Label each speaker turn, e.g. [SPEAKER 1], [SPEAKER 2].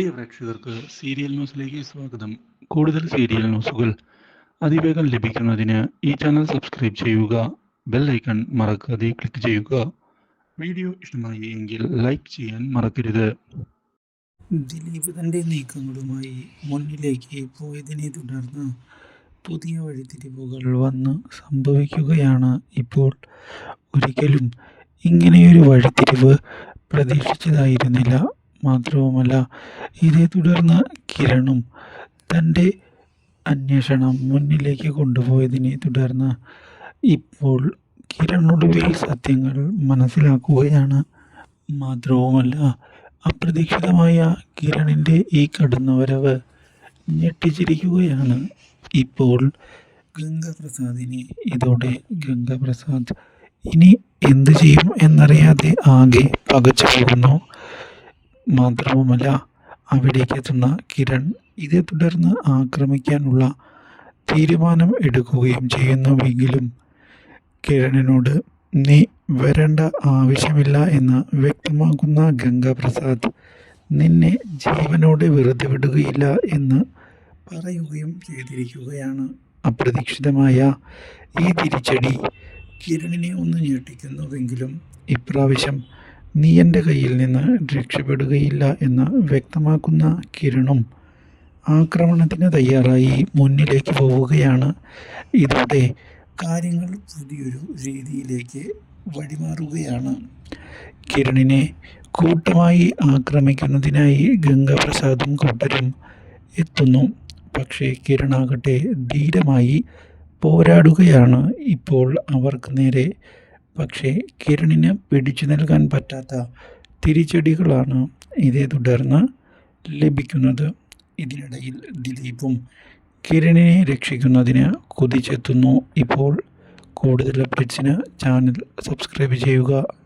[SPEAKER 1] പ്രിയ പ്രേക്ഷകർക്ക് സീരിയൽ ന്യൂസിലേക്ക് സ്വാഗതം. കൂടുതൽ സീരിയൽ ന്യൂസുകൾ അതിവേഗം ലഭിക്കുന്നതിന് ഈ ചാനൽ സബ്സ്ക്രൈബ് ചെയ്യുക ബെൽ ഐക്കൺ മറക്കാതെ ക്ലിക്ക് ചെയ്യുക. വീഡിയോ ഇഷ്ടമായി എങ്കിൽ ലൈക്ക് ചെയ്യാൻ മറക്കരുത്.
[SPEAKER 2] ദിലീപ് തന്റെ നീക്കങ്ങളുമായി മുന്നിലേക്ക് പോയതിനെ തുടർന്ന് പുതിയ വഴിത്തിരിവുകൾ വന്ന് സംഭവിക്കുകയാണ് ഇപ്പോൾ. ഒരിക്കലും ഇങ്ങനെയൊരു വഴിത്തിരിവ് പ്രതീക്ഷിച്ചതായിരുന്നില്ല. മാത്രവുമല്ല ഇതേ തുടർന്ന് കിരണും തന്റെ അന്വേഷണം മുന്നിലേക്ക് കൊണ്ടുപോയതിനെ തുടർന്ന് ഇപ്പോൾ കിരണൊടുവിൽ സത്യങ്ങൾ മനസ്സിലാക്കുകയാണ്. മാത്രവുമല്ല അപ്രതീക്ഷിതമായ കിരണിന്റെ ഈ കടന്നുവരവ് ഞെട്ടിച്ചിരിക്കുകയാണ്. ഇപ്പോൾ ഗംഗാപ്രസാദിനെ ഇതോടെ ഗംഗാപ്രസാദ് ഇനി എന്തു ചെയ്യും എന്നറിയാതെ ആകെ പകച്ചു പോകുന്നു. മാത്രവുമല്ല അവിടേക്ക് എത്തുന്ന കിരൺ ഇതേ തുടർന്ന് ആക്രമിക്കാനുള്ള തീരുമാനം എടുക്കുകയും ചെയ്യുന്നുവെങ്കിലും കിരണിനോട് നീ വരേണ്ട ആവശ്യമില്ല എന്ന് വ്യക്തമാക്കുന്ന ഗംഗാപ്രസാദ് നിന്നെ ജീവനോടെ വെറുതെ വിടുകയില്ല എന്ന് പറയുകയും ചെയ്തിരിക്കുകയാണ്. അപ്രതീക്ഷിതമായ ഈ തിരിച്ചടി കിരണിനെ ഒന്ന് ഞെട്ടിക്കുന്നുവെങ്കിലും ഇപ്രാവശ്യം നീ എന്റെ കയ്യിൽ നിന്ന് രക്ഷപ്പെടുകയില്ല എന്ന് വ്യക്തമാക്കുന്ന കിരണും ആക്രമണത്തിന് തയ്യാറായി മുന്നിലേക്ക് പോവുകയാണ്. ഇതോടെ കാര്യങ്ങൾ പുതിയൊരു രീതിയിലേക്ക് വഴിമാറുകയാണ്. കിരണിനെ കൂട്ടമായി ആക്രമിക്കുന്നതിനായി ഗംഗാപ്രസാദും കൂട്ടരും എത്തുന്നു. പക്ഷേ കിരണാകട്ടെ ധീരമായി പോരാടുകയാണ്. ഇപ്പോൾ അവർക്ക് നേരെ പക്ഷേ കിരണിന് പിടിച്ചു നൽകാൻ പറ്റാത്ത തിരിച്ചടികളാണ് ഇതേ തുടർന്ന് ലഭിക്കുന്നത്. ഇതിനിടയിൽ ദിലീപും കിരണിനെ രക്ഷിക്കുന്നതിന് കുതിച്ചെത്തുന്നു. ഇപ്പോൾ കൂടുതൽ അപ്ഡേറ്റ്സിന് ചാനൽ സബ്സ്ക്രൈബ് ചെയ്യുക.